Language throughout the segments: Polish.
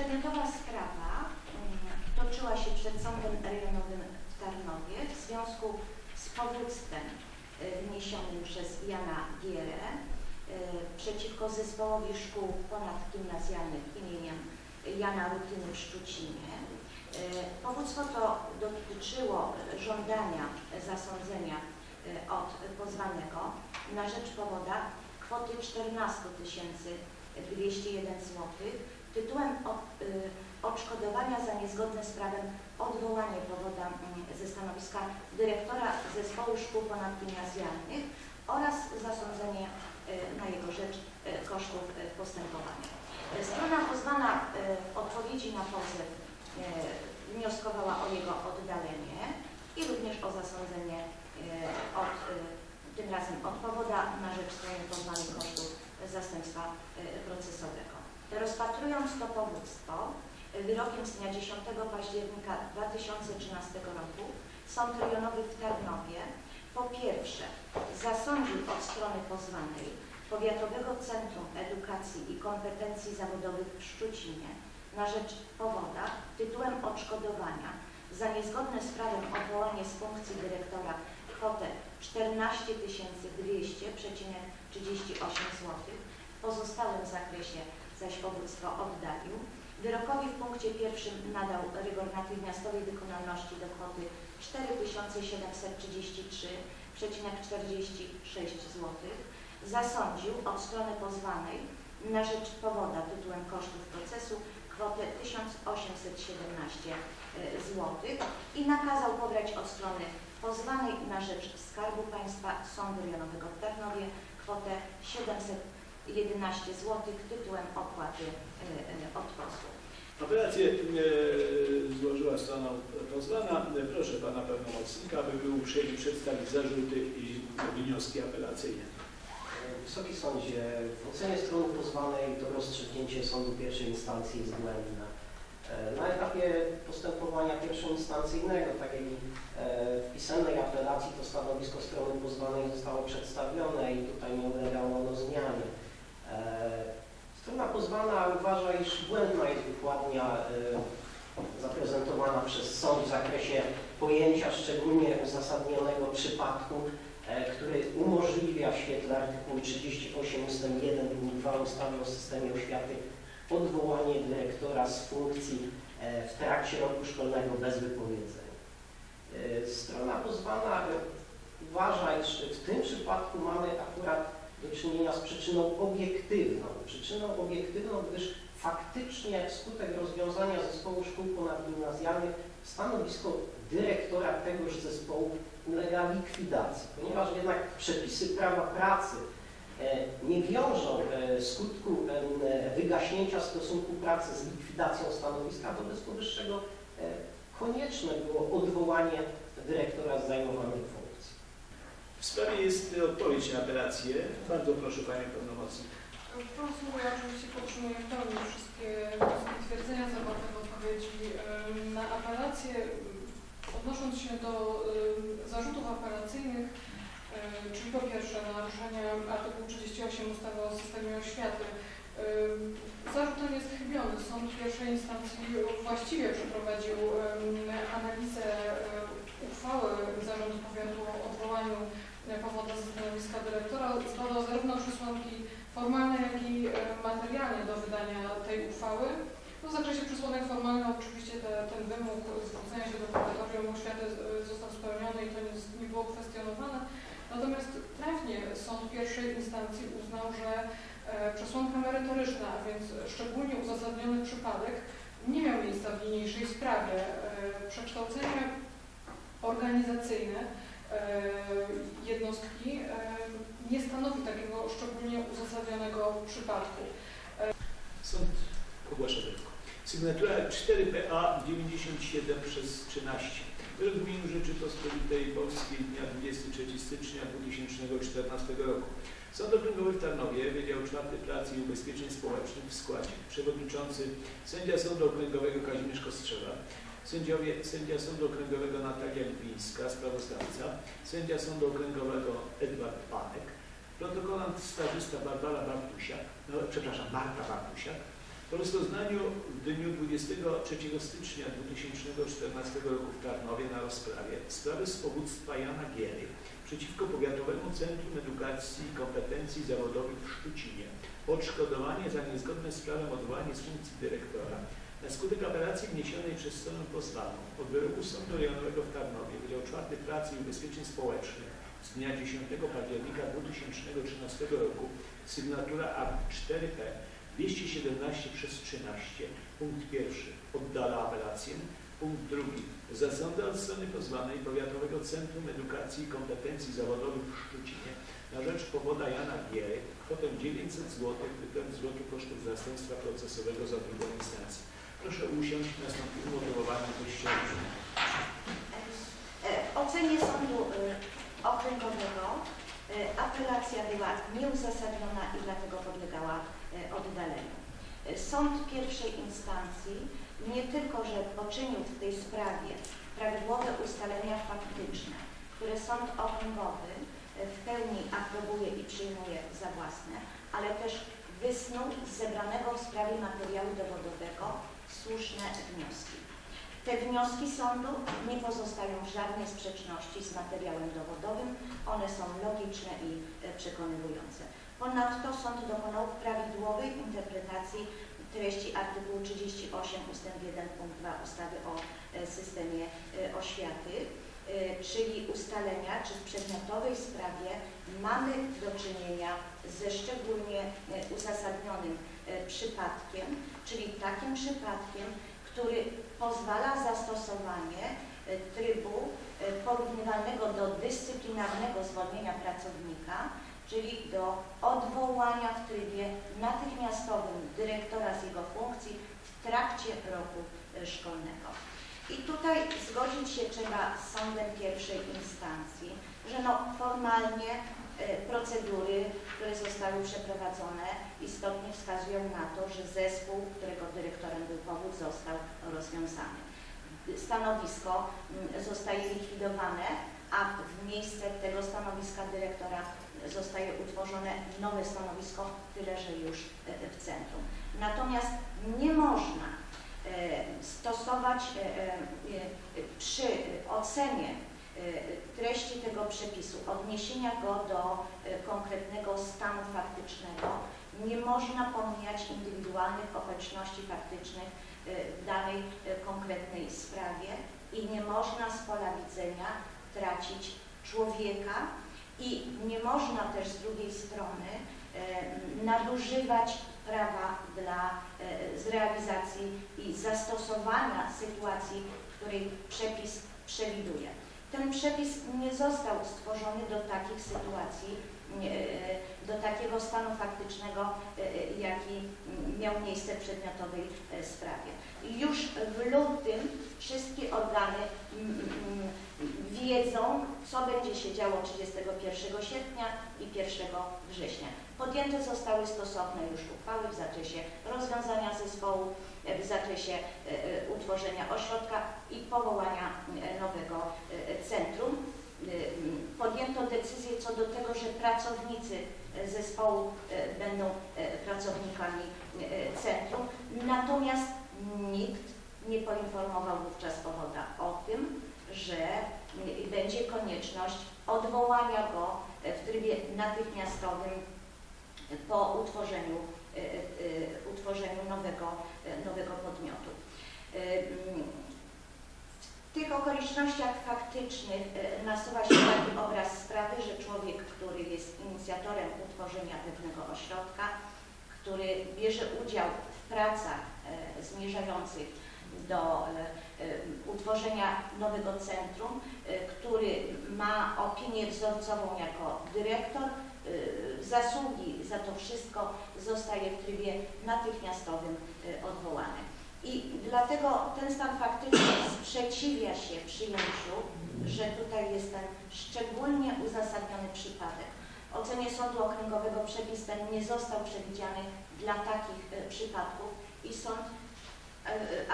Przedmiotowa sprawa mm, toczyła się przed Sądem Rejonowym w Tarnowie w związku z powództwem y, wniesionym przez Jana Gierę y, przeciwko zespołowi szkół ponadgimnazjalnych imieniem Jana Rutyny w Szczucinie. Y, Powództwo to dotyczyło żądania zasądzenia od pozwanego na rzecz powoda kwoty 14 201 zł tytułem y, odszkodowania za niezgodne z prawem odwołanie powoda mm, ze stanowiska dyrektora Zespołu Szkół Ponadgimnazjalnych oraz zasądzenie y, na jego rzecz y, kosztów postępowania. Strona pozwana w odpowiedzi na pozew wnioskowała o jego oddalenie i również o zasądzenie od, tym razem od powoda na rzecz strony pozwanej kosztów zastępstwa procesowego. Rozpatrując to powództwo, y, wyrokiem z dnia 10 października 2013 roku Sąd Rejonowy w Tarnowie po pierwsze zasądził od strony pozwanej Powiatowego Centrum Edukacji i Kompetencji Zawodowych w Szczucinie na rzecz powoda tytułem odszkodowania za niezgodne z prawem odwołanie z funkcji dyrektora kwotę 14 200,38 zł. W pozostałym zakresie zaś powództwo oddalił. Wyrokowi w punkcie pierwszym nadał rygor natychmiastowej wykonalności do kwoty 4733,46 zł. Zasądził od strony pozwanej na rzecz powoda tytułem kosztów procesu kwotę 1817 zł i nakazał pobrać od strony pozwanej na rzecz Skarbu Państwa Sądu Rejonowego w Tarnowie kwotę 711 zł tytułem opłaty y, y, od pozwu. Apelację e, złożyła strona pozwana. E, Proszę pana pełnomocnika, aby był uprzejmy przedstawić zarzuty i wnioski apelacyjne. Wysoki Sądzie, w ocenie strony pozwanej to rozstrzygnięcie sądu pierwszej instancji jest błędne. E, Na etapie postępowania pierwszoinstancyjnego, tak jak i e, w pisemnej apelacji, to stanowisko strony pozwanej zostało przedstawione i tutaj nie ulegało ono zmianie. E, Strona pozwana uważa, iż błędna jest wykładnia e, zaprezentowana przez sąd w zakresie pojęcia szczególnie uzasadnionego przypadku, e, który umożliwia w świetle artykułu 38 ust. 1 punkt 2 ustawy o systemie oświaty odwołanie dyrektora z funkcji w trakcie roku szkolnego bez wypowiedzenia. Strona pozwana uważa, iż w tym przypadku mamy akurat do czynienia z przyczyną obiektywną. Przyczyną obiektywną, gdyż faktycznie wskutek rozwiązania zespołu szkół ponadgimnazjalnych stanowisko dyrektora tegoż zespołu ulega likwidacji, ponieważ jednak przepisy prawa pracy e, nie wiążą e, skutku e, wygaśnięcia stosunku pracy z likwidacją stanowiska, wobec powyższego konieczne było odwołanie dyrektora z zajmowanej funkcji. Sprawie jest odpowiedź na apelację. Bardzo proszę panie pełnomocnik. Posługuję oczywiście podtrzymuję w pełni wszystkie twierdzenia zawarte w odpowiedzi na apelację. Odnosząc się do zarzutów apelacyjnych, czyli po pierwsze naruszenia artykułu 38 ustawy o systemie oświaty, zarzut ten jest chybiony. Sąd pierwszej instancji właściwie przeprowadził analizę em, uchwały Zarządu Powiatu e, powoda stanowiska dyrektora. Zbadał zarówno przesłanki formalne, jak i e, materialne do wydania tej uchwały. No, w zakresie przesłanek formalnych oczywiście te, ten wymóg zwrócenia się do kuratorium oświaty e, został spełniony i to nie, nie było kwestionowane. Natomiast trafnie sąd pierwszej instancji uznał, że e, przesłanka merytoryczna, a więc szczególnie uzasadniony przypadek, nie miał miejsca w niniejszej sprawie. Przekształcenie organizacyjne jednostki e, nie stanowi takiego szczególnie uzasadnionego przypadku. Sąd ogłasza wyrok. Sygnatura 4PA 97 przez 13. Wyrok imieniu Rzeczypospolitej Polskiej dnia 23 stycznia 2014 roku. Sąd Okręgowy w Tarnowie, Wydział IV Pracy i Ubezpieczeń Społecznych w składzie przewodniczący sędzia Sądu Okręgowego Kazimierz Kostrzewa, sędziowie, sędzia Sądu Okręgowego Natalia Glińska, sprawozdawca, sędzia Sądu Okręgowego Edward Panek, protokolant stażysta Barbara Bartusiak, no, przepraszam, Marta Bartusiak, Po rozpoznaniu w dniu 23 stycznia 2014 roku w Tarnowie na rozprawie sprawy z powództwa Jana Giery przeciwko Powiatowemu Centrum Edukacji i Kompetencji Zawodowych w Szczucinie. Odszkodowanie za niezgodne z prawem odwołanie z funkcji dyrektora na skutek apelacji wniesionej przez stronę pozwaną od wyroku Sądu Rejonowego w Tarnowie Wydział czwarty Pracy i Ubezpieczeń Społecznych z dnia 10 października 2013 roku sygnatura akt 4P 217 przez 13 punkt pierwszy. Oddala apelację. Punkt drugi. Zasąda od strony pozwanej Powiatowego Centrum Edukacji i Kompetencji Zawodowych w Szczucinie na rzecz powoda Jana Giery kwotę 900 zł wytem zwrotu kosztów zastępstwa procesowego za drugą instancję. Proszę usiąść, nastąpi umotywowanie pościelu. E, W ocenie Sądu e, Okręgowego e, apelacja była nieuzasadniona i dlatego podlegała e, oddaleniu. E, Sąd pierwszej instancji nie tylko, że poczynił w tej sprawie prawidłowe ustalenia faktyczne, które Sąd Okręgowy e, w pełni aprobuje i przyjmuje za własne, ale też wysnuł z zebranego w sprawie materiału dowodowego słuszne wnioski. Te wnioski sądu nie pozostają w żadnej sprzeczności z materiałem dowodowym, one są logiczne i e, przekonywujące. Ponadto sąd dokonał prawidłowej interpretacji treści artykułu 38 ust. 1 punkt 2 ustawy o e, systemie e, oświaty, czyli ustalenia, czy w przedmiotowej sprawie mamy do czynienia ze szczególnie uzasadnionym przypadkiem, czyli takim przypadkiem, który pozwala zastosowanie e, trybu e, porównywalnego do dyscyplinarnego zwolnienia pracownika, czyli do odwołania w trybie natychmiastowym dyrektora z jego funkcji w trakcie roku e, szkolnego. I tutaj zgodzić się trzeba z sądem pierwszej instancji, że no formalnie e, procedury, które zostały przeprowadzone istotnie wskazują na to, że zespół, którego dyrektorem był powód, został rozwiązany. Stanowisko mm, zostaje likwidowane, a w miejsce tego stanowiska dyrektora zostaje utworzone nowe stanowisko, tyle że już e, w centrum. Natomiast nie można e, stosować e, e, e, przy ocenie e, treści tego przepisu, odniesienia go do e, konkretnego stanu faktycznego, nie można pomijać indywidualnych okoliczności faktycznych e, w danej konkretnej sprawie i nie można z pola widzenia tracić człowieka i nie można też z drugiej strony nadużywać prawa dla e, z realizacji i zastosowania sytuacji, w której przepis przewiduje. Ten przepis nie został stworzony do takich sytuacji, e, do takiego stanu faktycznego, e, jaki miał miejsce w przedmiotowej e, sprawie. Już w lutym wszystkie organy mm, mm, wiedzą, co będzie się działo 31 sierpnia i 1 września. Podjęte zostały stosowne już uchwały w zakresie rozwiązania zespołu, e, w zakresie e, e, utworzenia ośrodka i powołania e, nowego e, centrum. E, Podjęto decyzję co do tego, że pracownicy e, zespołu e, będą e, pracownikami e, centrum, natomiast nikt nie poinformował wówczas powoda o tym, że będzie konieczność odwołania go e, w trybie natychmiastowym po utworzeniu, e, e, utworzeniu nowego, e, nowego podmiotu. W tych okolicznościach faktycznych nasuwa się taki obraz sprawy, że człowiek, który jest inicjatorem utworzenia pewnego ośrodka, który bierze udział w pracach zmierzających do utworzenia nowego centrum, który ma opinię wzorcową jako dyrektor, zasługi za to wszystko zostaje w trybie natychmiastowym e, odwołany. I dlatego ten stan faktyczny sprzeciwia się przyjęciu, że tutaj jest ten szczególnie uzasadniony przypadek. Ocenie Sądu Okręgowego przepis ten nie został przewidziany dla takich e, przypadków i sąd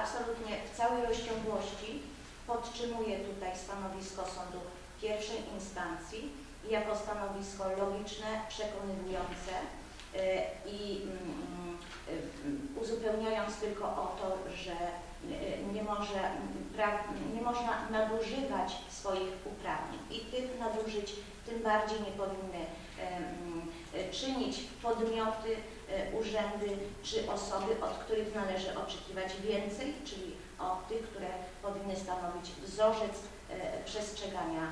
absolutnie w całej rozciągłości podtrzymuje tutaj stanowisko sądu pierwszej instancji jako stanowisko logiczne, przekonywujące e, i mm, e, uzupełniając tylko o to, że e, nie, może, nie można nadużywać swoich uprawnień i tych nadużyć tym bardziej nie powinny czynić podmioty, urzędy czy osoby, od których należy oczekiwać więcej, czyli od tych, które powinny stanowić wzorzec przestrzegania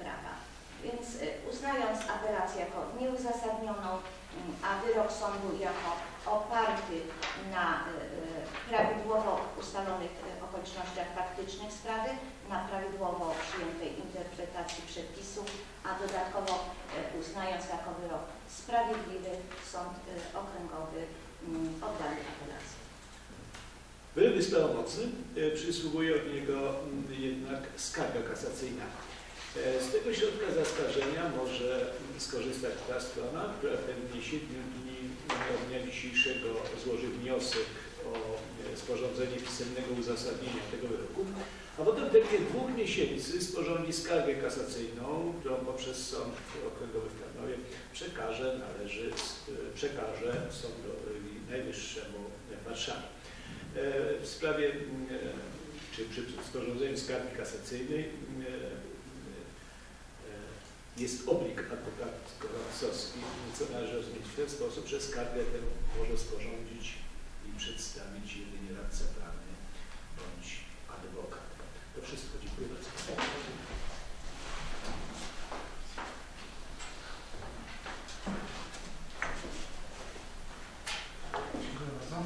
prawa. Więc e, uznając apelację jako nieuzasadnioną, mm, a wyrok sądu jako oparty na e, e, prawidłowo ustalonych okolicznościach faktycznych sprawy, na prawidłowo przyjętej interpretacji przepisów, a dodatkowo uznając jako wyrok sprawiedliwy, sąd okręgowy mm, oddalił apelację. Wyrok jest prawomocny, e, przysługuje od niego mm, jednak skarga kasacyjna. E, Z tego środka zaskarżenia może skorzystać ta strona, która w terminie 7 dni od dnia dzisiejszego złoży wniosek o e, sporządzenie pisemnego uzasadnienia tego wyroku, a potem w terminie dwóch miesięcy sporządzi skargę kasacyjną, którą poprzez Sąd Okręgowy w Tarnowie przekaże, należy, e, przekaże Sądowi Najwyższemu w Warszawie. W sprawie, czy przy sporządzeniu skargi kasacyjnej jest oblig adwokatsko-radcowski, co należy rozumieć w ten sposób, że skargę tę może sporządzić i przedstawić jedynie radca prawny bądź adwokat. To wszystko. Dziękuję bardzo. Dziękuję bardzo.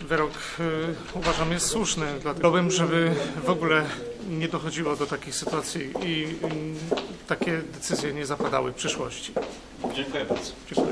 Wyrok y, uważam jest słuszny, dlatego bym, żeby w ogóle nie dochodziło do takich sytuacji i takie decyzje nie zapadały w przyszłości. Dziękuję bardzo. Dziękuję.